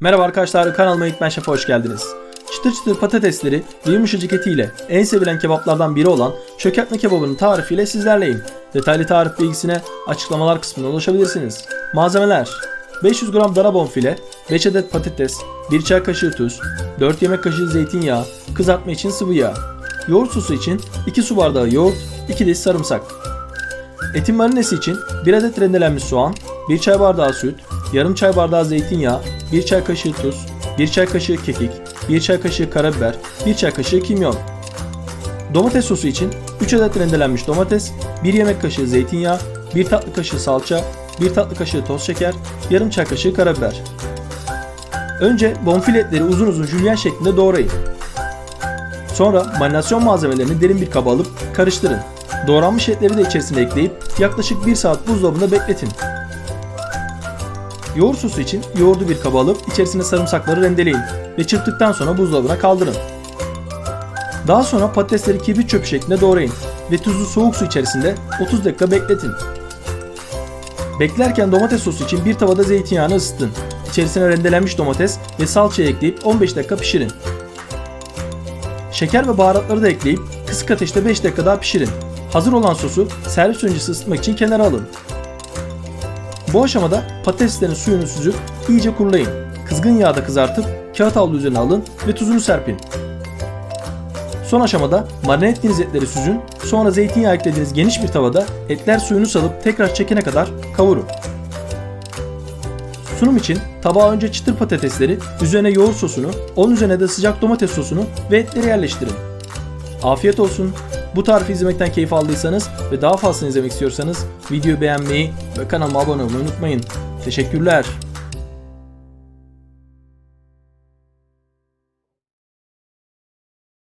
Merhaba arkadaşlar kanalıma İlkmen Şef'e hoş geldiniz. Çıtır çıtır patatesleri ve yumuşacık etiyle en sevilen kebaplardan biri olan çökertme kebabının tarifiyle sizlerleyim. Detaylı tarif bilgisine açıklamalar kısmına ulaşabilirsiniz. Malzemeler 500 gram dana bonfile, 5 adet patates, 1 çay kaşığı tuz, 4 yemek kaşığı zeytinyağı, kızartma için sıvı yağ. Yoğurt sosu için 2 su bardağı yoğurt, 2 diş sarımsak. Etin marinesi için 1 adet rendelenmiş soğan, 1 çay bardağı süt, yarım çay bardağı zeytinyağı, 1 çay kaşığı tuz, 1 çay kaşığı kekik, 1 çay kaşığı karabiber, 1 çay kaşığı kimyon. Domates sosu için 3 adet rendelenmiş domates, 1 yemek kaşığı zeytinyağı, 1 tatlı kaşığı salça, 1 tatlı kaşığı toz şeker, yarım çay kaşığı karabiber. Önce bonfile etleri uzun uzun jülyen şeklinde doğrayın. Sonra marinasyon malzemelerini derin bir kaba alıp karıştırın. Doğranmış etleri de içerisine ekleyip yaklaşık 1 saat buzdolabında bekletin. Yoğurt sosu için yoğurdu bir kaba alıp içerisine sarımsakları rendeleyin ve çırptıktan sonra buzdolabına kaldırın. Daha sonra patatesleri kibrit çöpü şeklinde doğrayın ve tuzlu soğuk su içerisinde 30 dakika bekletin. Beklerken domates sosu için bir tavada zeytinyağını ısıtın. İçerisine rendelenmiş domates ve salçayı ekleyip 15 dakika pişirin. Şeker ve baharatları da ekleyip kısık ateşte 5 dakika daha pişirin. Hazır olan sosu servis öncesi ısıtmak için kenara alın. Bu aşamada patateslerin suyunu süzüp iyice kurulayın. Kızgın yağda kızartıp kağıt havlu üzerine alın ve tuzunu serpin. Son aşamada marine ettiğiniz etleri süzün, sonra zeytinyağı eklediğiniz geniş bir tavada etler suyunu salıp tekrar çekene kadar kavurun. Sunum için tabağa önce çıtır patatesleri, üzerine yoğurt sosunu, onun üzerine de sıcak domates sosunu ve etleri yerleştirin. Afiyet olsun. Bu tarifi izlemekten keyif aldıysanız ve daha fazla izlemek istiyorsanız videoyu beğenmeyi ve kanalıma abone olmayı unutmayın. Teşekkürler.